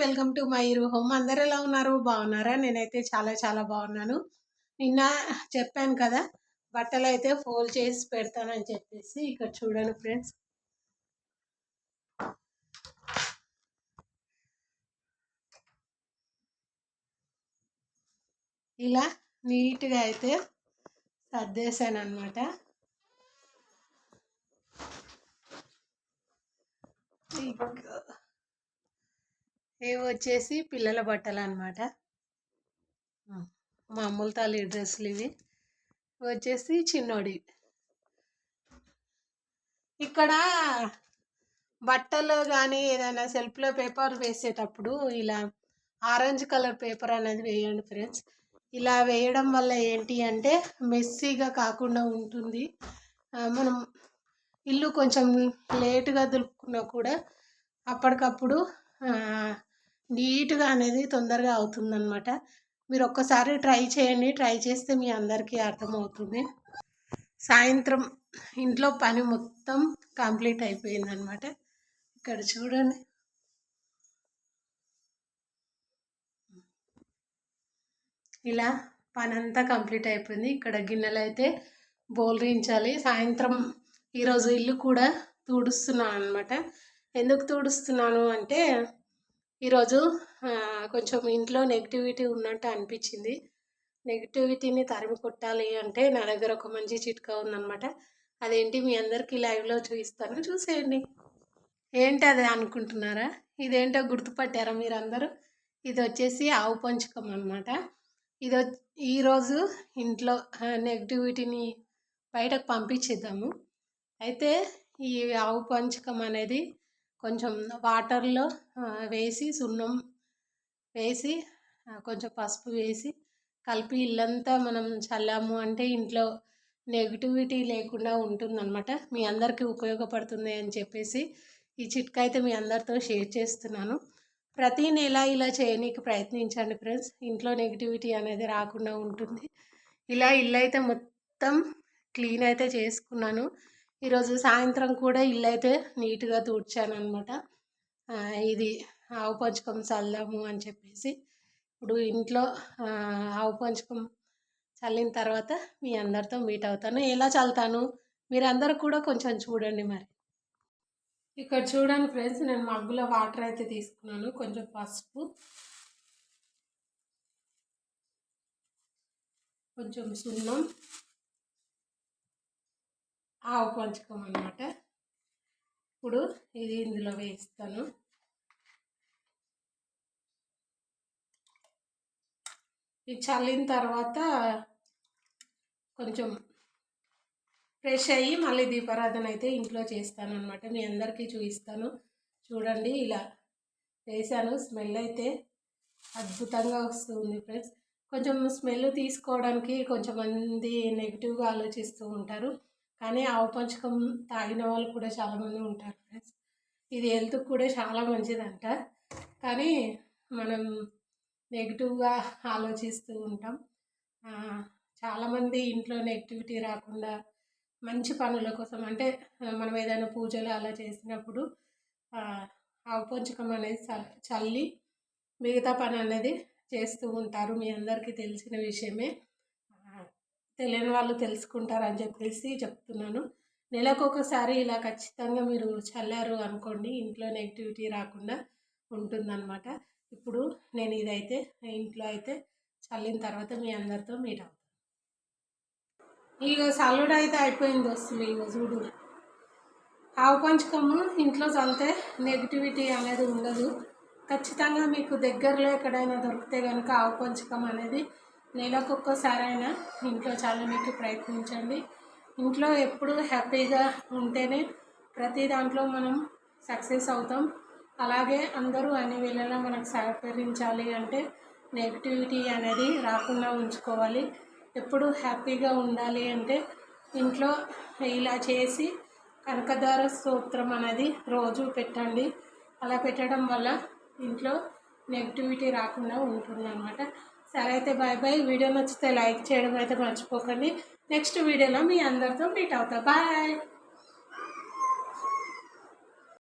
Welcome to my home. అందరు ఎలా ఉన్నారు? బాగున్నారా? నేనైతే చాలా చాలా బాగున్నాను. నిన్న చెప్పాను కదా బట్టలు అయితే ఫోల్డ్ చేసి పెడతానని చెప్పేసి ఇక్కడ చూడండి ఫ్రెండ్స్. ఇలా నీట్గా అయితే సర్దేశాను అనమాట ఇవి వచ్చేసి పిల్లల బట్టలు అనమాట మా అమ్ముల తల్లి డ్రెస్సులు ఇవి. వచ్చేసి చిన్నోడి. ఇక్కడ బట్టలు కానీ ఏదైనా సెల్ఫ్లో పేపర్ వేసేటప్పుడు ఇలా ఆరెంజ్ కలర్ పేపర్ అనేది వేయండి ఫ్రెండ్స్. ఇలా వేయడం వల్ల ఏంటి అంటే మెస్సీగా కాకుండా ఉంటుంది. మనం ఇల్లు కొంచెం లేటుగా దులుపుకున్నా కూడా అప్పటికప్పుడు నీట్గా అనేది తొందరగా అవుతుందన్నమాట. మీరు ఒక్కసారి ట్రై చేయండి. ట్రై చేస్తే మీ అందరికీ అర్థమవుతుంది. సాయంత్రం ఇంట్లో పని మొత్తం కంప్లీట్ అయిపోయిందనమాట ఇక్కడ చూడండి. ఇలా పని అంతా కంప్లీట్ అయిపోయింది. ఇక్కడ గిన్నెలు అయితే బోల్రించాలి సాయంత్రం ఈరోజు ఇల్లు కూడా తుడుస్తున్నాను అనమాట ఎందుకు తుడుస్తున్నాను అంటే ఈరోజు కొంచెం ఇంట్లో నెగిటివిటీ ఉన్నట్టు అనిపించింది. నెగిటివిటీని తరిమి కొట్టాలి అంటే నా దగ్గర ఒక మంచి చిట్కా ఉందన్నమాట. అదేంటి మీ అందరికీ లైవ్లో చూపిస్తాను. చూసేయండి. ఏంటి అది అనుకుంటున్నారా? ఇదేంటో గుర్తుపట్టారా మీరందరూ? ఇది వచ్చేసి ఆవు పంచకం అనమాట ఇది ఈరోజు ఇంట్లో నెగిటివిటీని బయటకు పంపించేద్దాము. అయితే ఈ ఆవు పంచకం అనేది కొంచెం వాటర్లో వేసి సున్నం వేసి కొంచెం పసుపు వేసి కలిపి ఇల్లంతా మనం చల్లాము అంటే ఇంట్లో నెగిటివిటీ లేకుండా ఉంటుందన్నమాట. మీ అందరికీ ఉపయోగపడుతుంది అని చెప్పేసి ఈ చిట్కా అయితే మీ అందరితో షేర్ చేస్తున్నాను. ప్రతి నెల ఇలా చేయనీకి ప్రయత్నించండి ఫ్రెండ్స్. ఇంట్లో నెగిటివిటీ అనేది రాకుండా ఉంటుంది. ఇలా ఇల్లు అయితే మొత్తం క్లీన్ అయితే చేసుకున్నాను. ఈరోజు సాయంత్రం కూడా ఇల్లు అయితే నీట్గా తూడ్చాను అనమాట ఇది ఆవు పంచకం చల్లాము అని చెప్పేసి ఇప్పుడు ఇంట్లో ఆవు పంచకం చల్లిన తర్వాత మీ అందరితో మీట్ అవుతాను. ఎలా చల్లుతాను? మీరందరూ కూడా కొంచెం చూడండి మరి. ఇక్కడ చూడండి ఫ్రెండ్స్ నేను మగ్గులో వాటర్ అయితే తీసుకున్నాను. కొంచెం పసుపు కొంచెం సున్నం ఆవు పంచకం అన్నమాట. ఇప్పుడు ఇది ఇందులో వేస్తాను ఇది చల్లిన తర్వాత కొంచెం ఫ్రెష్ అయ్యి మళ్ళీ దీపారాధన అయితే ఇంట్లో చేస్తాను అనమాట మీ అందరికీ చూపిస్తాను. చూడండి ఇలా వేసాను స్మెల్ అయితే అద్భుతంగా వస్తుంది ఫ్రెండ్స్. కొంచెం స్మెల్ తీసుకోవడానికి కొంచెం మంది నెగిటివ్గా ఆలోచిస్తూ ఉంటారు. కానీ ఆవు పంచకం తాగిన వాళ్ళు కూడా చాలామంది ఉంటారు ఫ్రెండ్స్ ఇది హెల్త్కి కూడా చాలా మంచిదంట. కానీ మనం నెగిటివ్గా ఆలోచిస్తూ ఉంటాం. చాలామంది ఇంట్లో నెగిటివిటీ రాకుండా మంచి పనుల కోసం అంటే మనం ఏదైనా పూజలు అలా చేసినప్పుడు ఆవు పంచకం అనేది చల్లి మిగతా పని అనేది చేస్తూ ఉంటారు. మీ అందరికీ తెలిసిన విషయమే. తెలియని వాళ్ళు తెలుసుకుంటారని చెప్పేసి చెప్తున్నాను. నెలకు ఒకసారి ఇలా ఖచ్చితంగా మీరు చల్లారు అనుకోండి ఇంట్లో నెగిటివిటీ రాకుండా ఉంటుందన్నమాట. ఇప్పుడు నేను ఇదైతే ఇంట్లో అయితే చల్లిన తర్వాత మీ అందరితో మీట్ అవుతాను ఇక చల్లుడు అయితే అయిపోయింది వస్తుంది ఇక చూడు. ఆవు పంచకము ఇంట్లో చల్లితే నెగిటివిటీ అనేది ఉండదు. ఖచ్చితంగా మీకు దగ్గరలో ఎక్కడైనా దొరికితే కనుక ఆవు పంచకం అనేది నెలకు ఒక్కసారైనా ఇంట్లో మీకు ప్రయత్నించండి. ఇంట్లో ఎప్పుడు హ్యాపీగా ఉంటేనే ప్రతి దాంట్లో మనం సక్సెస్ అవుతాం. అలాగే అందరూ అన్ని వేళలా మనకు సహకరించాలి అంటే నెగిటివిటీ అనేది రాకుండా ఉంచుకోవాలి. ఎప్పుడు హ్యాపీగా ఉండాలి అంటే ఇంట్లో ఇలా చేసి కనకదార స్తోత్రం అనేది రోజు పెట్టండి. అలా పెట్టడం వల్ల ఇంట్లో నెగిటివిటీ రాకుండా ఉంటుంది అన్నమాట సరే అయితే బాయ్ బాయ్. వీడియో నచ్చితే లైక్ చేయడం అయితే మర్చిపోకండి. నెక్స్ట్ వీడియోలో మీ అందరితో మీట్ అవుతా. బాయ్.